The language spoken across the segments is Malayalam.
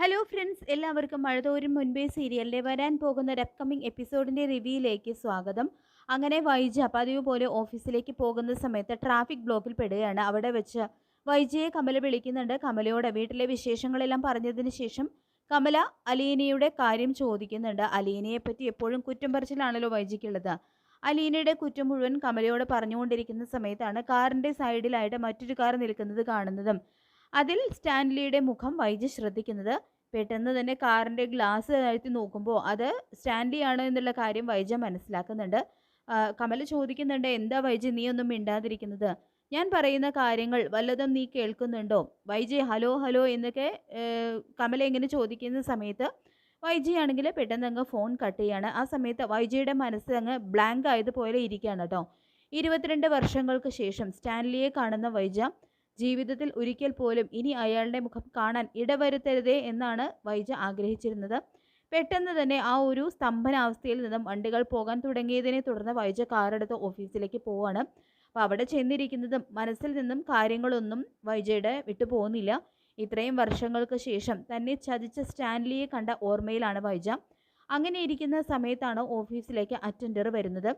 ഹലോ ഫ്രണ്ട്സ് എല്ലാവർക്കും മഴതോരും മുൻപേ സീരിയലിലെ വരാൻ പോകുന്ന ഒരു അപ്കമിംഗ് എപ്പിസോഡിന്റെ റിവ്യൂയിലേക്ക് സ്വാഗതം. അങ്ങനെ വൈജ പതിവ് പോലെ ഓഫീസിലേക്ക് പോകുന്ന സമയത്ത് ട്രാഫിക് ബ്ലോക്കിൽ പെടുകയാണ്. അവിടെ വെച്ച് വൈജയെ കമല വിളിക്കുന്നുണ്ട്. കമലയോട് വീട്ടിലെ വിശേഷങ്ങളെല്ലാം പറഞ്ഞതിന് ശേഷം കമല അലീനയുടെ കാര്യം ചോദിക്കുന്നുണ്ട്. അലീനയെ പറ്റി എപ്പോഴും കുറ്റം പറച്ചിലാണല്ലോ വൈജിക്കുള്ളത് അലീനയുടെ കുറ്റം മുഴുവൻ കമലയോട് പറഞ്ഞുകൊണ്ടിരിക്കുന്ന സമയത്താണ് കാറിന്റെ സൈഡിലായിട്ട് മറ്റൊരു കാർ നിൽക്കുന്നത് കാണുന്നതും. അതിൽ സ്റ്റാൻലിയുടെ മുഖം വൈജ് ശ്രദ്ധിക്കുന്നത് പെട്ടെന്ന് തന്നെ കാറിന്റെ ഗ്ലാസ് താഴ്ത്തി നോക്കുമ്പോൾ അത് സ്റ്റാൻലി എന്നുള്ള കാര്യം വൈജ മനസ്സിലാക്കുന്നുണ്ട്. കമൽ ചോദിക്കുന്നുണ്ട് എന്താ വൈജ നീ ഒന്നും മിണ്ടാതിരിക്കുന്നത്? ഞാൻ പറയുന്ന കാര്യങ്ങൾ വല്ലതും നീ കേൾക്കുന്നുണ്ടോ? വൈജി ഹലോ ഹലോ എന്നൊക്കെ കമൽ ഇങ്ങനെ ചോദിക്കുന്ന സമയത്ത് വൈജി ആണെങ്കിൽ പെട്ടെന്ന് അങ്ങ് ഫോൺ കട്ട് ചെയ്യാണ് ആ സമയത്ത് വൈജിയുടെ മനസ്സ് അങ്ങ് ബ്ലാങ്ക് ആയതുപോലെ ഇരിക്കുകയാണ് കേട്ടോ. ഇരുപത്തിരണ്ട് വർഷങ്ങൾക്ക് ശേഷം സ്റ്റാൻലിയെ കാണുന്ന വൈജ ജീവിതത്തിൽ ഒരിക്കൽ പോലും ഇനി അയാളുടെ മുഖം കാണാൻ ഇടവരുത്തരുതേ എന്നാണ് വൈജ ആഗ്രഹിച്ചിരുന്നത്. പെട്ടെന്ന് തന്നെ ആ ഒരു സ്തംഭനാവസ്ഥയിൽ നിന്നും വണ്ടികൾ പോകാൻ തുടങ്ങിയതിനെ തുടർന്ന് വൈജ കാറെടുത്ത് ഓഫീസിലേക്ക് പോവാണ്. അപ്പോൾ അവിടെ ചെന്നിരിക്കുന്നതും മനസ്സിൽ നിന്നും കാര്യങ്ങളൊന്നും വൈജയുടെ വിട്ടുപോകുന്നില്ല ഇത്രയും വർഷങ്ങൾക്ക് ശേഷം തന്നെ ചതിച്ച സ്റ്റാൻലിയെ കണ്ട ഓർമ്മയിലാണ് വൈജ. അങ്ങനെ ഇരിക്കുന്ന സമയത്താണ് ഓഫീസിലേക്ക് അറ്റൻഡർ വരുന്നത്.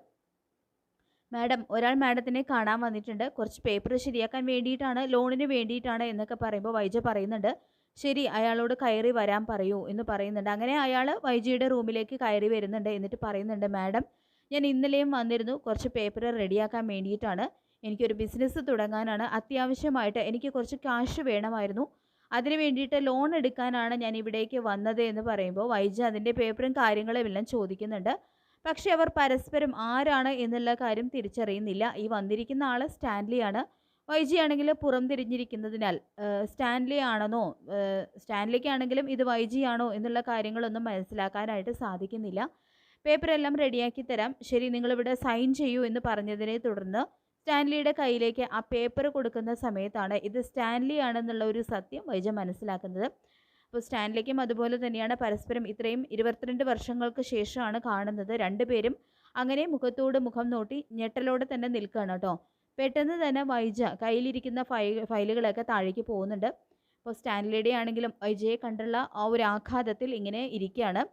മാഡം ഒരാൾ മാഡത്തിനെ കാണാൻ വന്നിട്ടുണ്ട്. കുറച്ച് പേപ്പർ ശരിയാക്കാൻ വേണ്ടിയിട്ടാണ് ലോണിന് വേണ്ടിയിട്ടാണ് എന്നൊക്കെ പറയുമ്പോൾ വൈജ പറയുന്നുണ്ട്. ശരി അയാളോട് കയറി വരാൻ പറയൂ എന്ന് പറയുന്നുണ്ട്. അങ്ങനെ അയാൾ വൈജയുടെ റൂമിലേക്ക് കയറി വരുന്നുണ്ട് എന്നിട്ട് പറയുന്നുണ്ട് മാഡം ഞാൻ ഇന്നലെയും വന്നിരുന്നു. കുറച്ച് പേപ്പർ റെഡിയാക്കാൻ വേണ്ടിയിട്ടാണ്. എനിക്കൊരു ബിസിനസ് തുടങ്ങാനാണ്. അത്യാവശ്യമായിട്ട് എനിക്ക് കുറച്ച് ക്യാഷ് വേണമായിരുന്നു. അതിന് വേണ്ടിയിട്ട് ലോൺ എടുക്കാനാണ് ഞാൻ ഇവിടേക്ക് വന്നത് എന്ന് പറയുമ്പോൾ വൈജ അതിന്റെ പേപ്പറും കാര്യങ്ങളും എല്ലാം ചോദിക്കുന്നുണ്ട്. പക്ഷേ അവർ പരസ്പരം ആരാണ് എന്നുള്ള കാര്യം തിരിച്ചറിയുന്നില്ല. ഈ വന്നിരിക്കുന്ന ആൾ സ്റ്റാൻലിയാണ്. വൈജി ആണെങ്കിൽ പുറം തിരിഞ്ഞിരിക്കുന്നതിനാൽ സ്റ്റാൻലി ആണെന്നോ സ്റ്റാൻലിക്ക് സ്റ്റാൻലിക്കാണെങ്കിലും ഇത് വൈ ജി ആണോ എന്നുള്ള കാര്യങ്ങളൊന്നും മനസ്സിലാക്കാനായിട്ട് സാധിക്കുന്നില്ല. പേപ്പറെല്ലാം റെഡിയാക്കി തരാം. ശരി നിങ്ങളിവിടെ സൈൻ ചെയ്യൂ എന്ന് പറഞ്ഞതിനെ തുടർന്ന് സ്റ്റാൻലിയുടെ കയ്യിലേക്ക് ആ പേപ്പർ കൊടുക്കുന്ന സമയത്താണ് ഇത് സ്റ്റാൻലി ആണെന്നുള്ള ഒരു സത്യം വൈജ മനസ്സിലാക്കുന്നത്. അപ്പോൾ സ്റ്റാൻലിക്കും അതുപോലെ തന്നെയാണ് പരസ്പരം ഇത്രയും ഇരുപത്തിരണ്ട് വർഷങ്ങൾക്ക് ശേഷമാണ് കാണുന്നത് രണ്ടുപേരും അങ്ങനെ മുഖത്തോട് മുഖം നോട്ടി ഞെട്ടലോടെ തന്നെ നിൽക്കുകയാണ് കേട്ടോ. പെട്ടെന്ന് തന്നെ വൈജ കയ്യിലിരിക്കുന്ന ഫൈ ഫയലുകളൊക്കെ താഴേക്ക് പോകുന്നുണ്ട്. അപ്പോൾ സ്റ്റാൻലിയുടെ ആണെങ്കിലും വൈജയെ കണ്ടുള്ള ആ ഒരു ആഘാതത്തിൽ ഇങ്ങനെ ഇരിക്കുകയാണ്.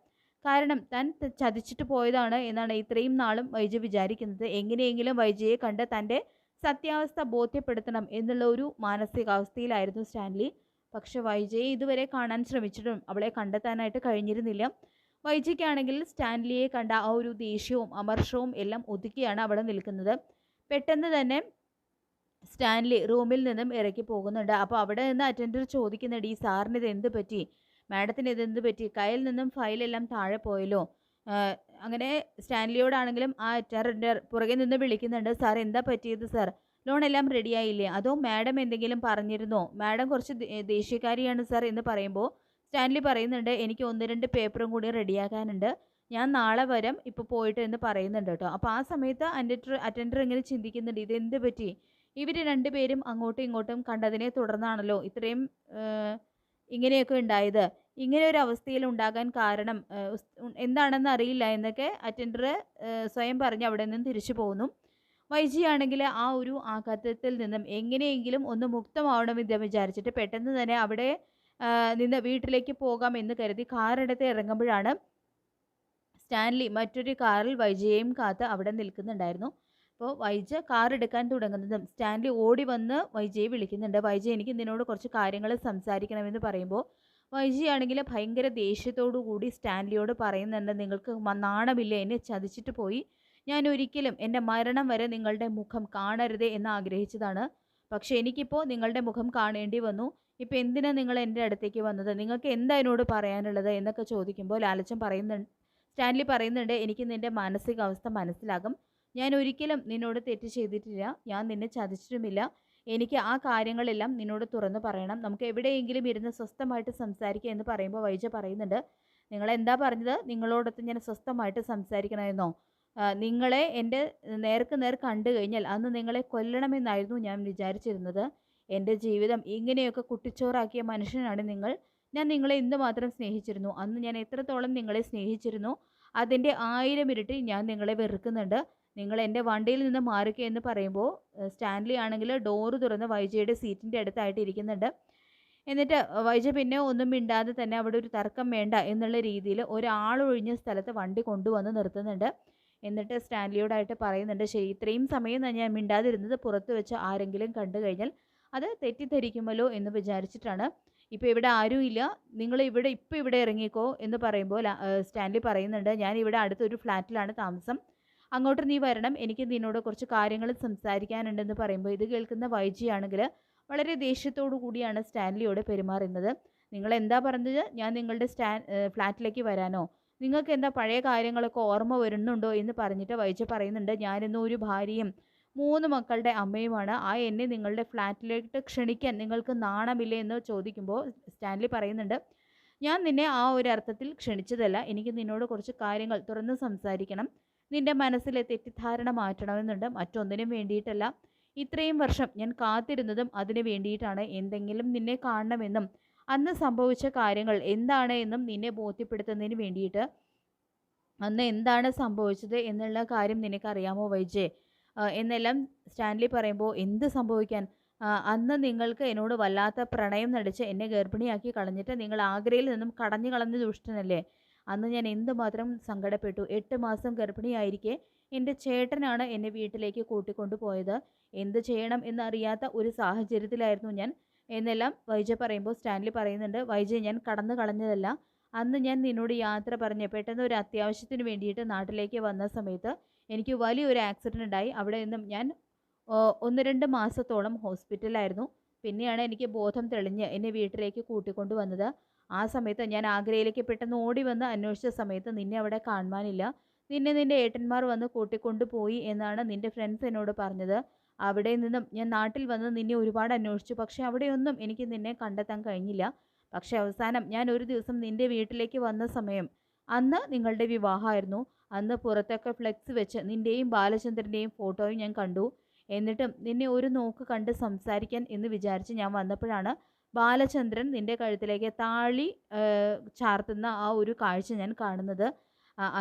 കാരണം താൻ ചതിച്ചിട്ട് പോയതാണ് എന്നാണ് ഇത്രയും നാളും വൈജ വിചാരിക്കുന്നത്. എങ്ങനെയെങ്കിലും വൈജയെ കണ്ട് തന്റെ സത്യാവസ്ഥ ബോധ്യപ്പെടുത്തണം എന്നുള്ള ഒരു മാനസികാവസ്ഥയിലായിരുന്നു സ്റ്റാൻലി. പക്ഷെ വൈജയെ ഇതുവരെ കാണാൻ ശ്രമിച്ചിട്ടും അവളെ കണ്ടെത്താനായിട്ട് കഴിഞ്ഞിരുന്നില്ല. വൈജയ്ക്കാണെങ്കിൽ സ്റ്റാൻലിയെ കണ്ട ആ ഒരു ദേഷ്യവും അമർഷവും എല്ലാം ഒതുക്കിയാണ് അവിടെ നിൽക്കുന്നത്. പെട്ടെന്ന് തന്നെ സ്റ്റാൻലി റൂമിൽ നിന്നും ഇറക്കി പോകുന്നുണ്ട്. അപ്പോൾ അവിടെ നിന്ന് അറ്റൻഡർ ചോദിക്കുന്നുണ്ട് ഈ സാറിന് ഇത് എന്ത് പറ്റി? മാഡത്തിന് ഇത് എന്ത് പറ്റി? കയ്യിൽ നിന്നും ഫയലെല്ലാം താഴെ പോയല്ലോ. അങ്ങനെ സ്റ്റാൻലിയോടാണെങ്കിലും ആ അറ്റൻഡർ പുറകെ നിന്ന് വിളിക്കുന്നുണ്ട് സാർ എന്താ പറ്റിയത് സാർ? ലോൺ എല്ലാം റെഡിയായില്ലേ? അതോ മാഡം എന്തെങ്കിലും പറഞ്ഞിരുന്നോ? മാഡം കുറച്ച് ദേഷ്യക്കാരിയാണ് സാർ എന്ന് പറയുമ്പോൾ സ്റ്റാൻലി പറയുന്നുണ്ട് എനിക്ക് ഒന്ന് രണ്ട് പേപ്പറും കൂടി റെഡിയാക്കാനുണ്ട്. ഞാൻ നാളെ വരും ഇപ്പോൾ പോയിട്ട് എന്ന് പറയുന്നുണ്ട് കേട്ടോ. അപ്പോൾ ആ സമയത്ത് അറ്റൻഡർ അറ്റൻഡർ ഇങ്ങനെ ചിന്തിക്കുന്നുണ്ട് ഇതെന്ത് പറ്റി? ഇവർ രണ്ടുപേരും അങ്ങോട്ടും ഇങ്ങോട്ടും കണ്ടതിനെ തുടർന്നാണല്ലോ ഇത്രയും ഇങ്ങനെയൊക്കെ ഉണ്ടായത്. ഇങ്ങനെ ഒരു അവസ്ഥയിൽ ഉണ്ടാകാൻ കാരണം എന്താണെന്ന് അറിയില്ല എന്നൊക്കെ അറ്റൻഡർ സ്വയം പറഞ്ഞ് അവിടെ നിന്ന് തിരിച്ചു പോകുന്നു വൈജി ആണെങ്കിൽ ആ ഒരു ആഘാതത്തിൽ നിന്നും എങ്ങനെയെങ്കിലും ഒന്ന് മുക്തമാവണമെന്ന് വിചാരിച്ചിട്ട് പെട്ടെന്ന് തന്നെ അവിടെ നിന്ന് വീട്ടിലേക്ക് പോകാം എന്ന് കരുതി കാറെടുത്ത് ഇറങ്ങുമ്പോഴാണ് സ്റ്റാൻലി മറ്റൊരു കാറിൽ വൈജയെയും കാത്ത് അവിടെ നിൽക്കുന്നുണ്ടായിരുന്നു. അപ്പോൾ വൈജ കാർ എടുക്കാൻ തുടങ്ങുന്നതും സ്റ്റാൻലി ഓടി വന്ന് വൈജയെ വിളിക്കുന്നുണ്ട്. വൈജ എനിക്ക് നിന്നോട് കുറച്ച് കാര്യങ്ങൾ സംസാരിക്കണമെന്ന് പറയുമ്പോൾ വൈജിയാണെങ്കിൽ ഭയങ്കര ദേഷ്യത്തോടു കൂടി സ്റ്റാൻലിയോട് പറയുന്നുണ്ട്. നിങ്ങൾക്ക് നാണമില്ല എന്നെ ചതിച്ചിട്ട് പോയി. ഞാൻ ഒരിക്കലും എന്റെ മരണം വരെ നിങ്ങളുടെ മുഖം കാണരുതേ എന്ന് ആഗ്രഹിച്ചതാണ്. പക്ഷേ എനിക്കിപ്പോൾ നിങ്ങളുടെ മുഖം കാണേണ്ടി വന്നു. ഇപ്പോൾ എന്തിനാ നിങ്ങൾ എന്റെ അടുത്തേക്ക് വന്നത്? നിങ്ങൾക്ക് എന്താ എന്നോട് പറയാനുള്ളത്? എന്നൊക്കെ ചോദിക്കുമ്പോൾ ലാലച്ചൻ പറയുന്നുണ്ട് സ്റ്റാൻലി പറയുന്നുണ്ട് എനിക്ക് നിന്റെ മാനസികാവസ്ഥ മനസ്സിലാകും. ഞാൻ ഒരിക്കലും നിന്നോട് തെറ്റ് ചെയ്തിട്ടില്ല. ഞാൻ നിന്നെ ചതിച്ചിട്ടുമില്ല. എനിക്ക് ആ കാര്യങ്ങളെല്ലാം നിന്നോട് തുറന്നു പറയണം. നമുക്ക് എവിടെയെങ്കിലും ഇരുന്ന് സ്വസ്ഥമായിട്ട് സംസാരിക്കുക എന്ന് പറയുമ്പോൾ വൈജ പറയുന്നുണ്ട്. നിങ്ങളെന്താ പറഞ്ഞത്? നിങ്ങളോടൊത്ത് ഞാൻ സ്വസ്ഥമായിട്ട് സംസാരിക്കണമെന്നോ നിങ്ങളെ എന്റെ നേർക്ക് നേർ കണ്ടു കഴിഞ്ഞാൽ അന്ന് നിങ്ങളെ കൊല്ലണമെന്നായിരുന്നു ഞാൻ വിചാരിച്ചിരുന്നത്. എന്റെ ജീവിതം ഇങ്ങനെയൊക്കെ കുട്ടിച്ചോറാക്കിയ മനുഷ്യനാണ് നിങ്ങൾ. ഞാൻ നിങ്ങളെ ഇന്ന് മാത്രം സ്നേഹിച്ചിരുന്നു? അന്ന് ഞാൻ എത്രത്തോളം നിങ്ങളെ സ്നേഹിച്ചിരുന്നു? അതിന്റെ ആയിരം ഇരട്ടി ഞാൻ നിങ്ങളെ വെറുക്കുന്നുണ്ട്. നിങ്ങൾ എന്റെ വണ്ടിയിൽ നിന്ന് മാറുക എന്ന് പറയുമ്പോൾ സ്റ്റാൻലി ആണെങ്കിൽ ഡോറ് തുറന്ന് വൈജയുടെ സീറ്റിന്റെ അടുത്തായിട്ട് ഇരിക്കുന്നുണ്ട്. എന്നിട്ട് വൈജ പിന്നെ ഒന്നും മിണ്ടാതെ തന്നെ അവിടെ ഒരു തർക്കം വേണ്ട എന്നുള്ള രീതിയിൽ ഒരാളൊഴിഞ്ഞ സ്ഥലത്ത് വണ്ടി കൊണ്ടുവന്ന് നിർത്തുന്നുണ്ട്. എന്നിട്ട് സ്റ്റാൻലിയോടായിട്ട് പറയുന്നുണ്ട് ശരി ഇത്രയും സമയം ഞാൻ മിണ്ടാതിരുന്നത് പുറത്ത് വെച്ച് ആരെങ്കിലും കണ്ടു കഴിഞ്ഞാൽ അത് തെറ്റിദ്ധരിക്കുമല്ലോ എന്ന് വിചാരിച്ചിട്ടാണ്. ഇപ്പോൾ ഇവിടെ ആരും ഇല്ല. നിങ്ങൾ ഇവിടെ ഇപ്പോൾ ഇവിടെ ഇറങ്ങിക്കോ എന്ന് പറയുമ്പോൾ സ്റ്റാൻലി പറയുന്നുണ്ട് ഞാൻ ഇവിടെ അടുത്തൊരു ഫ്ലാറ്റിലാണ് താമസം. അങ്ങോട്ട് നീ വരണം. എനിക്ക് നിന്നോട് കുറച്ച് കാര്യങ്ങൾ സംസാരിക്കാനുണ്ടെന്ന് പറയുമ്പോൾ ഇത് കേൾക്കുന്ന വൈജിയാണെങ്കിൽ വളരെ ദേഷ്യത്തോടു കൂടിയാണ് സ്റ്റാൻലിയോട് പെരുമാറുന്നത്. നിങ്ങൾ എന്താ പറഞ്ഞത്? ഞാൻ നിങ്ങളുടെ സ്റ്റാൻ ഫ്ലാറ്റിലേക്ക് വരാനോ? നിങ്ങൾക്ക് എന്താ പഴയ കാര്യങ്ങളൊക്കെ ഓർമ്മ വരുന്നുണ്ടോ എന്ന് പറഞ്ഞിട്ട് വൈജ പറയുന്നുണ്ട്. ഞാനിന്ന് ഒരു ഭാര്യയും മൂന്ന് മക്കളുടെ അമ്മയുമാണ്. ആ എന്നെ നിങ്ങളുടെ ഫ്ലാറ്റിലേക്ക് ക്ഷണിക്കാൻ നിങ്ങൾക്ക് നാണമില്ലേ എന്ന് ചോദിക്കുമ്പോൾ സ്റ്റാൻലി പറയുന്നുണ്ട്. ഞാൻ നിന്നെ ആ ഒരു അർത്ഥത്തിൽ ക്ഷണിച്ചതല്ല. എനിക്ക് നിന്നോട് കുറച്ച് കാര്യങ്ങൾ തുറന്ന് സംസാരിക്കണം. നിന്റെ മനസ്സിലെ തെറ്റിദ്ധാരണ മാറ്റണമെന്നുണ്ട്. മറ്റൊന്നിനും വേണ്ടിയിട്ടല്ല. ഇത്രയും വർഷം ഞാൻ കാത്തിരുന്നതും അതിനു വേണ്ടിയിട്ടാണ്. എന്തെങ്കിലും നിന്നെ കാണണമെന്നും അന്ന് സംഭവിച്ച കാര്യങ്ങൾ എന്താണ് എന്നും നിന്നെ ബോധ്യപ്പെടുത്തുന്നതിന് വേണ്ടിയിട്ട് അന്ന് എന്താണ് സംഭവിച്ചത് എന്നുള്ള കാര്യം നിനക്കറിയാമോ വൈജയ് എന്നെല്ലാം സ്റ്റാൻലി പറയുമ്പോൾ എന്ത് സംഭവിക്കാൻ? അന്ന് നിങ്ങൾക്ക് എന്നോട് വല്ലാത്ത പ്രണയം നടിച്ച് എന്നെ ഗർഭിണിയാക്കി കളഞ്ഞിട്ട് നിങ്ങൾ ആഗ്രയിൽ നിന്നും കടഞ്ഞു കളഞ്ഞ ദുഷ്ടനല്ലേ? അന്ന് ഞാൻ എന്തുമാത്രം സങ്കടപ്പെട്ടു. എട്ട് മാസം ഗർഭിണിയായിരിക്കെ എന്റെ ചേട്ടനാണ് എന്നെ വീട്ടിലേക്ക് കൂട്ടിക്കൊണ്ടു പോയത് എന്ത് ചെയ്യണം എന്നറിയാത്ത ഒരു സാഹചര്യത്തിലായിരുന്നു ഞാൻ എന്നെല്ലാം വൈജ പറയുമ്പോൾ സ്റ്റാൻലി പറയുന്നുണ്ട് വൈജ ഞാൻ കടന്നു കളഞ്ഞതല്ല. അന്ന് ഞാൻ നിന്നോട് യാത്ര പറഞ്ഞ് പെട്ടെന്ന് ഒരു അത്യാവശ്യത്തിന് വേണ്ടിയിട്ട് നാട്ടിലേക്ക് വന്ന സമയത്ത് എനിക്ക് വലിയൊരു ആക്സിഡന്റ് ഉണ്ടായി. അവിടെ നിന്നും ഞാൻ ഒന്ന് രണ്ട് മാസത്തോളം ഹോസ്പിറ്റലായിരുന്നു പിന്നെയാണ് എനിക്ക് ബോധം തെളിഞ്ഞ് എന്നെ വീട്ടിലേക്ക് കൂട്ടിക്കൊണ്ടു വന്നത്. ആ സമയത്ത് ഞാൻ ആഗ്രയിലേക്ക് പെട്ടെന്ന് ഓടി വന്ന് അന്വേഷിച്ച സമയത്ത് നിന്നെ അവിടെ കാണുവാനില്ല. നിന്നെ നിന്റെ ഏട്ടന്മാർ വന്ന് കൂട്ടിക്കൊണ്ടു പോയി എന്നാണ് നിന്റെ ഫ്രണ്ട്സ് എന്നോട് പറഞ്ഞത്. അവിടെ നിന്നും ഞാൻ നാട്ടിൽ വന്ന് നിന്നെ ഒരുപാട് അന്വേഷിച്ചു. പക്ഷെ അവിടെയൊന്നും എനിക്ക് നിന്നെ കണ്ടെത്താൻ കഴിഞ്ഞില്ല. പക്ഷേ അവസാനം ഞാൻ ഒരു ദിവസം നിന്റെ വീട്ടിലേക്ക് വന്ന സമയം അന്ന് നിങ്ങളുടെ വിവാഹമായിരുന്നു. അന്ന് പുറത്തൊക്കെ ഫ്ലെക്സ് വെച്ച് നിന്റെയും ബാലചന്ദ്രന്റെയും ഫോട്ടോയും ഞാൻ കണ്ടു. എന്നിട്ടും നിന്നെ ഒരു നോക്ക് കണ്ട് സംസാരിക്കാൻ എന്ന് വിചാരിച്ച് ഞാൻ വന്നപ്പോഴാണ് ബാലചന്ദ്രൻ നിന്റെ കഴുത്തിലേക്ക് താളി ചാർത്തുന്ന ആ ഒരു കാഴ്ച ഞാൻ കാണുന്നത്.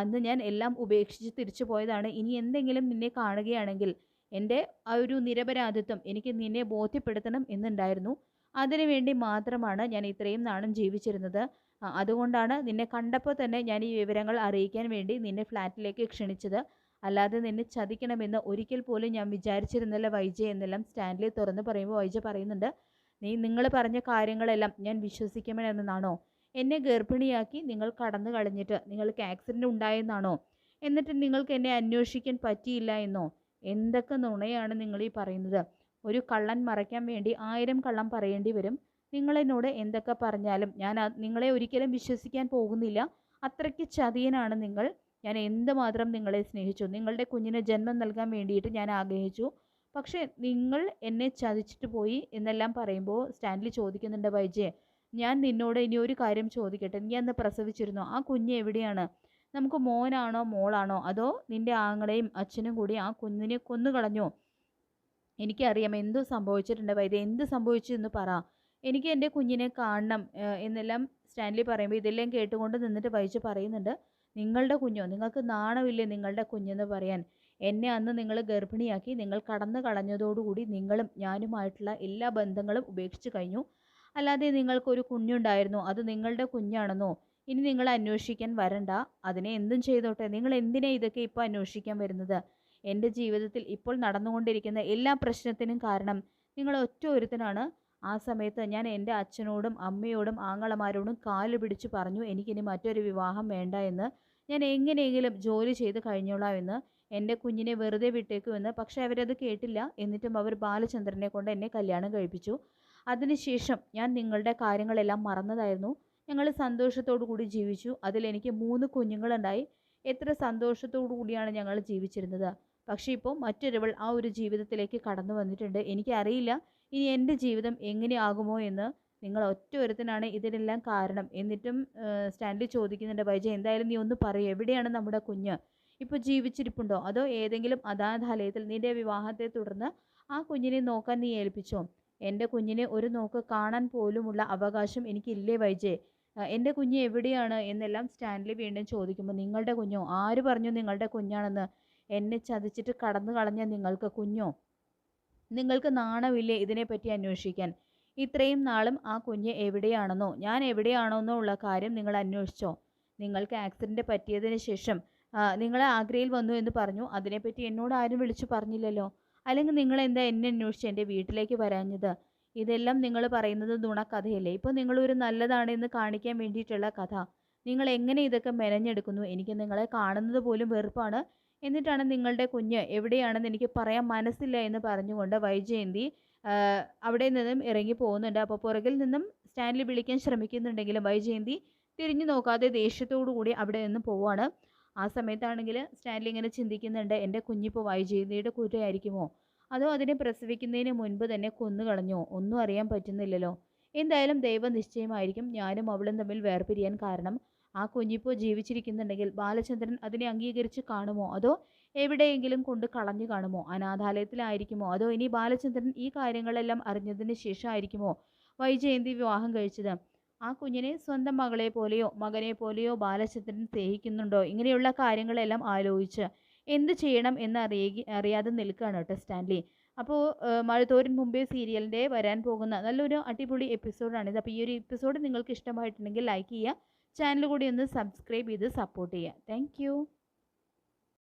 അന്ന് ഞാൻ എല്ലാം ഉപേക്ഷിച്ച് തിരിച്ചു പോയതാണ് ഇനി എന്തെങ്കിലും നിന്നെ കാണുകയാണെങ്കിൽ എന്റെ ആ ഒരു നിരപരാധിത്വം എനിക്ക് നിന്നെ ബോധ്യപ്പെടുത്തണം എന്നുണ്ടായിരുന്നു. അതിനുവേണ്ടി മാത്രമാണ് ഞാൻ ഇത്രയും നാളും ജീവിച്ചിരുന്നത്. അതുകൊണ്ടാണ് നിന്നെ കണ്ടപ്പോൾ തന്നെ ഞാൻ ഈ വിവരങ്ങൾ അറിയിക്കാൻ വേണ്ടി നിന്നെ ഫ്ലാറ്റിലേക്ക് ക്ഷണിച്ചത്. അല്ലാതെ നിന്നെ ചതിക്കണമെന്ന് ഒരിക്കൽ പോലും ഞാൻ വിചാരിച്ചിരുന്നില്ല. വൈജ എന്നെല്ലാം സ്റ്റാൻലി തുറന്ന് പറയുമ്പോൾ വൈജ പറയുന്നുണ്ട് നീ നിങ്ങൾ പറഞ്ഞ കാര്യങ്ങളെല്ലാം ഞാൻ വിശ്വസിക്കണമെന്നാണോ എന്നെ ഗർഭിണിയാക്കി നിങ്ങൾ കടന്നു കളഞ്ഞിട്ട് നിങ്ങൾക്ക് ആക്സിഡന്റ് ഉണ്ടായെന്നാണോ? എന്നിട്ട് നിങ്ങൾക്ക് എന്നെ അന്വേഷിക്കാൻ പറ്റിയില്ല എന്നോ? എന്തൊക്കെ നുണയാണ് നിങ്ങൾ ഈ പറയുന്നത്? ഒരു കള്ളൻ മറയ്ക്കാൻ വേണ്ടി ആയിരം കള്ളം പറയേണ്ടി വരും. നിങ്ങളെന്നോട് എന്തൊക്കെ പറഞ്ഞാലും ഞാൻ നിങ്ങളെ ഒരിക്കലും വിശ്വസിക്കാൻ പോകുന്നില്ല. അത്രയ്ക്ക് ചതിയനാണ് നിങ്ങൾ. ഞാൻ എന്തുമാത്രം നിങ്ങളെ സ്നേഹിച്ചു. നിങ്ങളുടെ കുഞ്ഞിന് ജന്മം നൽകാൻ വേണ്ടിയിട്ട് ഞാൻ ആഗ്രഹിച്ചു. പക്ഷേ നിങ്ങൾ എന്നെ ചതിച്ചിട്ട് പോയി എന്നെല്ലാം പറയുമ്പോൾ സ്റ്റാൻലി ചോദിക്കുന്നുണ്ട് വൈജയെ ഞാൻ നിന്നോട് ഇനി ഒരു കാര്യം ചോദിക്കട്ടെ? നീ അന്ന് പ്രസവിച്ചിരുന്നു? ആ കുഞ്ഞ് എവിടെയാണ്? നമുക്ക് മോനാണോ മോളാണോ? അതോ നിന്റെ ആങ്ങളെയും അച്ഛനും കൂടി ആ കുഞ്ഞിനെ കൊന്നു കളഞ്ഞോ? എനിക്കറിയാം എന്തു സംഭവിച്ചിട്ടുണ്ട്. വൈദ്യ എന്ത് സംഭവിച്ചു എന്ന് പറ. എനിക്ക് എന്റെ കുഞ്ഞിനെ കാണണം എന്നെല്ലാം സ്റ്റാൻലി പറയുമ്പോൾ ഇതെല്ലാം കേട്ടുകൊണ്ട് നിന്നിട്ട് വൈജ് പറയുന്നുണ്ട് നിങ്ങളുടെ കുഞ്ഞോ? നിങ്ങൾക്ക് നാണമില്ലേ നിങ്ങളുടെ കുഞ്ഞെന്ന് പറയാൻ? എന്നെ അന്ന് നിങ്ങൾ ഗർഭിണിയാക്കി നിങ്ങൾ കടന്നു കളഞ്ഞതോടുകൂടി നിങ്ങളും ഞാനുമായിട്ടുള്ള എല്ലാ ബന്ധങ്ങളും ഉപേക്ഷിച്ച് കഴിഞ്ഞു. അല്ലാതെ നിങ്ങൾക്കൊരു കുഞ്ഞുണ്ടായിരുന്നു അത് നിങ്ങളുടെ കുഞ്ഞാണെന്നോ? ഇനി നിങ്ങൾ അന്വേഷിക്കാൻ വരണ്ട. അതിനെ എന്തും ചെയ്തോട്ടെ. നിങ്ങൾ എന്തിനാ ഇതൊക്കെ ഇപ്പോൾ അന്വേഷിക്കാൻ വരുന്നത്? എന്റെ ജീവിതത്തിൽ ഇപ്പോൾ നടന്നുകൊണ്ടിരിക്കുന്ന എല്ലാ പ്രശ്നത്തിനും കാരണം നിങ്ങൾ ഒറ്റ ഒരുത്തനാണ്. ആ സമയത്ത് ഞാൻ എന്റെ അച്ഛനോടും അമ്മയോടും ആങ്ങളമാരോടും കാൽ പിടിച്ച് പറഞ്ഞു എനിക്കിനി മറ്റൊരു വിവാഹം വേണ്ട എന്ന്. ഞാൻ എങ്ങനെയെങ്കിലും ജോലി ചെയ്ത് കഴിഞ്ഞോളാം എന്ന്. എന്റെ കുഞ്ഞിനെ വെറുതെ വിട്ടേക്കുമെന്ന് പക്ഷേ അവരത് കേട്ടില്ല. എന്നിട്ടും അവർ ബാലചന്ദ്രനെ കൊണ്ട് എന്നെ കല്യാണം കഴിപ്പിച്ചു. അതിനുശേഷം ഞാൻ നിങ്ങളുടെ കാര്യങ്ങളെല്ലാം മറന്നതായിരുന്നു. ഞങ്ങൾ സന്തോഷത്തോടു കൂടി ജീവിച്ചു. അതിലെനിക്ക് മൂന്ന് കുഞ്ഞുങ്ങളുണ്ടായി. എത്ര സന്തോഷത്തോടു കൂടിയാണ് ഞങ്ങൾ ജീവിച്ചിരുന്നത്. പക്ഷേ ഇപ്പോൾ മറ്റൊരുവൾ ആ ഒരു ജീവിതത്തിലേക്ക് കടന്നു വന്നിട്ടുണ്ട്. എനിക്കറിയില്ല ഇനി എന്റെ ജീവിതം എങ്ങനെയാകുമോ എന്ന്. നിങ്ങൾ ഒറ്റ ഒരുത്തനാണ് ഇതിനെല്ലാം കാരണം. എന്നിട്ടും സ്റ്റാൻലി ചോദിക്കുന്നുണ്ട് വൈജ എന്തായാലും നീ ഒന്ന് പറയൂ എവിടെയാണ് നമ്മുടെ കുഞ്ഞ്? ഇപ്പോൾ ജീവിച്ചിരിപ്പുണ്ടോ? അതോ ഏതെങ്കിലും അനാഥാലയത്തിൽ നിന്റെ വിവാഹത്തെ തുടർന്ന് ആ കുഞ്ഞിനെ നോക്കാൻ നീ ഏൽപ്പിച്ചോ? എന്റെ കുഞ്ഞിനെ ഒരു നോക്ക് കാണാൻ പോലുമുള്ള അവകാശം എനിക്കില്ലേ വൈജേ എന്റെ കുഞ്ഞ് എവിടെയാണ്? എന്നെല്ലാം സ്റ്റാൻലി വീണ്ടും ചോദിക്കുമ്പോൾ നിങ്ങളുടെ കുഞ്ഞോ? ആര് പറഞ്ഞു നിങ്ങളുടെ കുഞ്ഞാണെന്ന്? എന്നെ ചതിച്ചിട്ട് കടന്നു കളഞ്ഞ നിങ്ങൾക്ക് കുഞ്ഞോ? നിങ്ങൾക്ക് നാണമില്ലേ ഇതിനെപ്പറ്റി അന്വേഷിക്കാൻ? ഇത്രയും നാളും ആ കുഞ്ഞ് എവിടെയാണെന്നോ? ഞാൻ എവിടെയാണെന്നോ ഉള്ള കാര്യം നിങ്ങൾ അന്വേഷിച്ചോ? നിങ്ങൾക്ക് ആക്സിഡന്റ് പറ്റിയതിന് ശേഷം നിങ്ങൾ ആഗ്രയിൽ വന്നു എന്ന് പറഞ്ഞു. അതിനെപ്പറ്റി എന്നോട് ആരും വിളിച്ചു പറഞ്ഞില്ലല്ലോ. അല്ലെങ്കിൽ നിങ്ങൾ എന്താ എന്നെ അന്വേഷിച്ച് എന്റെ വീട്ടിലേക്ക് വരാഞ്ഞത്? ഇതെല്ലാം നിങ്ങൾ പറയുന്നത് നുണക്കഥയല്ലേ? ഇപ്പോൾ നിങ്ങളൊരു നല്ലതാണെന്ന് കാണിക്കാൻ വേണ്ടിയിട്ടുള്ള കഥ. നിങ്ങൾ എങ്ങനെ ഇതൊക്കെ മെനഞ്ഞെടുക്കുന്നു? എനിക്ക് നിങ്ങളെ കാണുന്നത് പോലും വെറുപ്പാണ്. എന്നിട്ടാണ് നിങ്ങളുടെ കുഞ്ഞ് എവിടെയാണെന്ന് എനിക്ക് പറയാൻ മനസ്സില്ല എന്ന് പറഞ്ഞുകൊണ്ട് വൈജയന്തി അവിടെ നിന്നും ഇറങ്ങി പോകുന്നുണ്ട്. അപ്പോൾ പുറകിൽ നിന്നും സ്റ്റാൻലി വിളിക്കാൻ ശ്രമിക്കുന്നുണ്ടെങ്കിലും വൈജയന്തി തിരിഞ്ഞു നോക്കാതെ ദേഷ്യത്തോടു കൂടി അവിടെ നിന്ന് പോവാണ് ആ സമയത്താണെങ്കിൽ സ്റ്റാൻലി ഇങ്ങനെ ചിന്തിക്കുന്നുണ്ട് എന്റെ കുഞ്ഞിപ്പോൾ വൈജയന്തിയുടെ കുറ്റയായിരിക്കുമോ അതോ അതിനെ പ്രസവിക്കുന്നതിന് മുൻപ് തന്നെ കൊന്നുകളഞ്ഞോ ഒന്നും അറിയാൻ പറ്റുന്നില്ലല്ലോ. എന്തായാലും ദൈവനിശ്ചയമായിരിക്കും ഞാനും അവളും തമ്മിൽ വേർപിരിയാൻ കാരണം. ആ കുഞ്ഞിപ്പോൾ ജീവിച്ചിരിക്കുന്നുണ്ടെങ്കിൽ ബാലചന്ദ്രൻ അതിനെ അംഗീകരിച്ച് കാണുമോ? അതോ എവിടെയെങ്കിലും കൊണ്ട് കളഞ്ഞു കാണുമോ? അനാഥാലയത്തിലായിരിക്കുമോ? അതോ ഇനി ബാലചന്ദ്രൻ ഈ കാര്യങ്ങളെല്ലാം അറിഞ്ഞതിന് ശേഷമായിരിക്കുമോ? വൈജയന്തി വിവാഹം കഴിച്ചത്. ആ കുഞ്ഞിനെ സ്വന്തം മകളെ പോലെയോ മകനെ പോലെയോ ബാലചന്ദ്രൻ സ്നേഹിക്കുന്നുണ്ടോ? ഇങ്ങനെയുള്ള കാര്യങ്ങളെല്ലാം ആലോചിച്ച് എന്ത് ചെയ്യണം എന്ന് അറിയ അറിയാതെ നിൽക്കുകയാണ് കേട്ടോ സ്റ്റാൻലി. അപ്പോൾ മഴത്തോരൻ മുമ്പേ സീരിയലിന്റെ വരാൻ പോകുന്ന നല്ലൊരു അടിപൊളി എപ്പിസോഡാണിത് അപ്പോൾ ഈ ഒരു എപ്പിസോഡ് നിങ്ങൾക്ക് ഇഷ്ടമായിട്ടുണ്ടെങ്കിൽ ലൈക്ക് ചെയ്യുക. ചാനൽ കൂടി ഒന്ന് സബ്സ്ക്രൈബ് ചെയ്ത് സപ്പോർട്ട് ചെയ്യുക. താങ്ക്